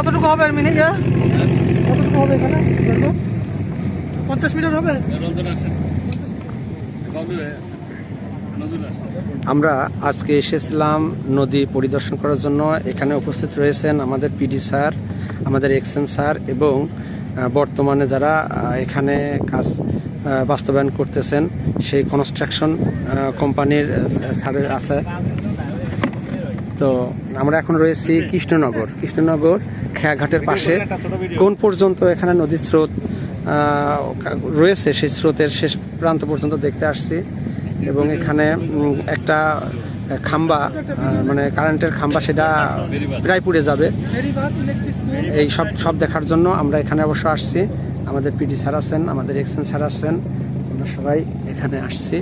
কতটুকু হবে আর মিনিট কতটুকু হবে এখানে? পঞ্চাশ মিটার হবে? আমরা আজকে এসেছিলাম নদী পরিদর্শন করার জন্য। এখানে উপস্থিত রয়েছেন আমাদের পিডি স্যার, আমাদের এক্সেন স্যার এবং বর্তমানে যারা এখানে কাজ বাস্তবায়ন করতেছেন, সেই কনস্ট্রাকশন কোম্পানির স্যারের আছে। তো আমরা এখন রয়েছি কৃষ্ণনগর। কৃষ্ণনগর খেয়াঘাটের পাশে। কোন পর্যন্ত এখানে নদীর স্রোত রয়েছে সেই স্রোতের শেষ প্রান্ত পর্যন্ত দেখতে আসছি। এবং এখানে একটা খাম্বা মানে কারেন্টের খাম্বা সেটা প্রায় পুড়ে যাবে। এই সব সব দেখার জন্য আমরা এখানে অবশ্য আসছি। আমাদের পিডি স্যার আছেন, আমাদের এক্সেন স্যার আছেন। আমরা সবাই এখানে আসছি।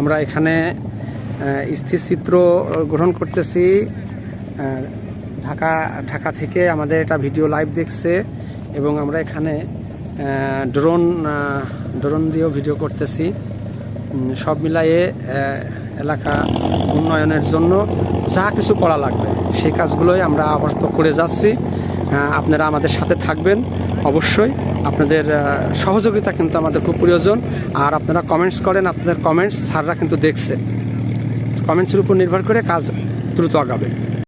আমরা এখানে আহ, স্থির চিত্র গ্রহণ করতেছি। ঢাকা ঢাকা থেকে আমাদের এটা ভিডিও লাইভ দেখছে এবং আমরা এখানে ড্রোন ড্রোন দিয়েও ভিডিও করতেছি। সব মিলায়ে এলাকা উন্নয়নের জন্য যা কিছু করা লাগবে সেই কাজগুলোই আমরা আপাতত করে যাচ্ছি। আপনারা আমাদের সাথে থাকবেন। অবশ্যই আপনাদের সহযোগিতা কিন্তু আমাদের খুব প্রয়োজন। আর আপনারা কমেন্টস করেন আপনাদের কমেন্টস স্যাররা কিন্তু দেখছে। কমেন্টসের উপর নির্ভর করে কাজ দ্রুত আগাবে।